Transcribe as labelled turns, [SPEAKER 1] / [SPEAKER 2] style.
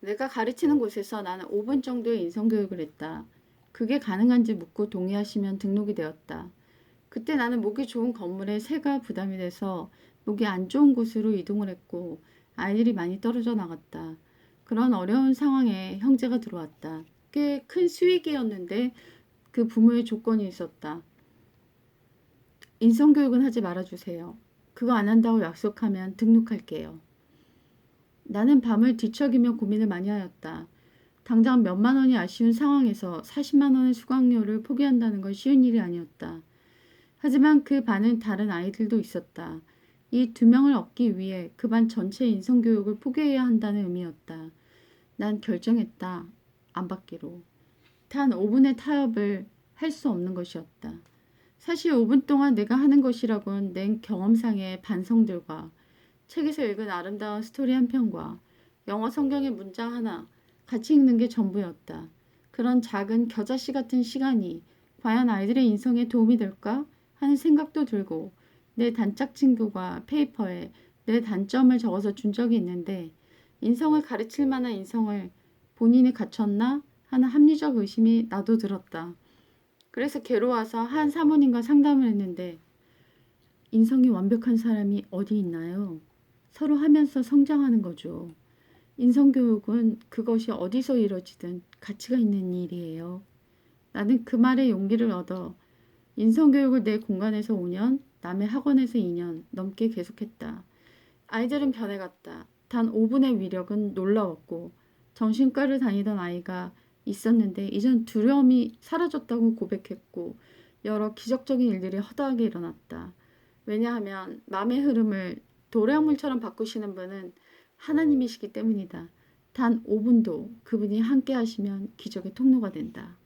[SPEAKER 1] 내가 가르치는 곳에서 나는 5분 정도의 인성교육을 했다. 그게 가능한지 묻고 동의하시면 등록이 되었다. 그때 나는 목이 좋은 건물에 새가 부담이 돼서 목이 안 좋은 곳으로 이동을 했고 아이들이 많이 떨어져 나갔다. 그런 어려운 상황에 형제가 들어왔다. 꽤 큰 수익이었는데 그 부모의 조건이 있었다. 인성교육은 하지 말아주세요. 그거 안 한다고 약속하면 등록할게요. 나는 밤을 뒤척이며 고민을 많이 하였다. 당장 몇만 원이 아쉬운 상황에서 40만 원의 수강료를 포기한다는 건 쉬운 일이 아니었다. 하지만 그 반은 다른 아이들도 있었다. 이 두 명을 얻기 위해 그 반 전체 인성교육을 포기해야 한다는 의미였다. 난 결정했다. 안 받기로. 단 5분의 타협을 할 수 없는 것이었다. 사실 5분 동안 내가 하는 것이라곤 내 경험상의 반성들과 책에서 읽은 아름다운 스토리 한 편과 영어 성경의 문장 하나 같이 읽는 게 전부였다. 그런 작은 겨자씨 같은 시간이 과연 아이들의 인성에 도움이 될까 하는 생각도 들고 내 단짝 친구가 페이퍼에 내 단점을 적어서 준 적이 있는데 인성을 가르칠 만한 인성을 본인이 갖췄나 하는 합리적 의심이 나도 들었다. 그래서 괴로워서 한 사모님과 상담을 했는데 인성이 완벽한 사람이 어디 있나요? 서로 하면서 성장하는 거죠. 인성교육은 그것이 어디서 이루어지든 가치가 있는 일이에요. 나는 그 말에 용기를 얻어 인성교육을 내 공간에서 5년, 남의 학원에서 2년 넘게 계속했다. 아이들은 변해갔다. 단 5분의 위력은 놀라웠고 정신과를 다니던 아이가 있었는데 이젠 두려움이 사라졌다고 고백했고 여러 기적적인 일들이 허다하게 일어났다. 왜냐하면 마음의 흐름을 도량물처럼 바꾸시는 분은 하나님이시기 때문이다. 단 5분도 그분이 함께 하시면 기적의 통로가 된다.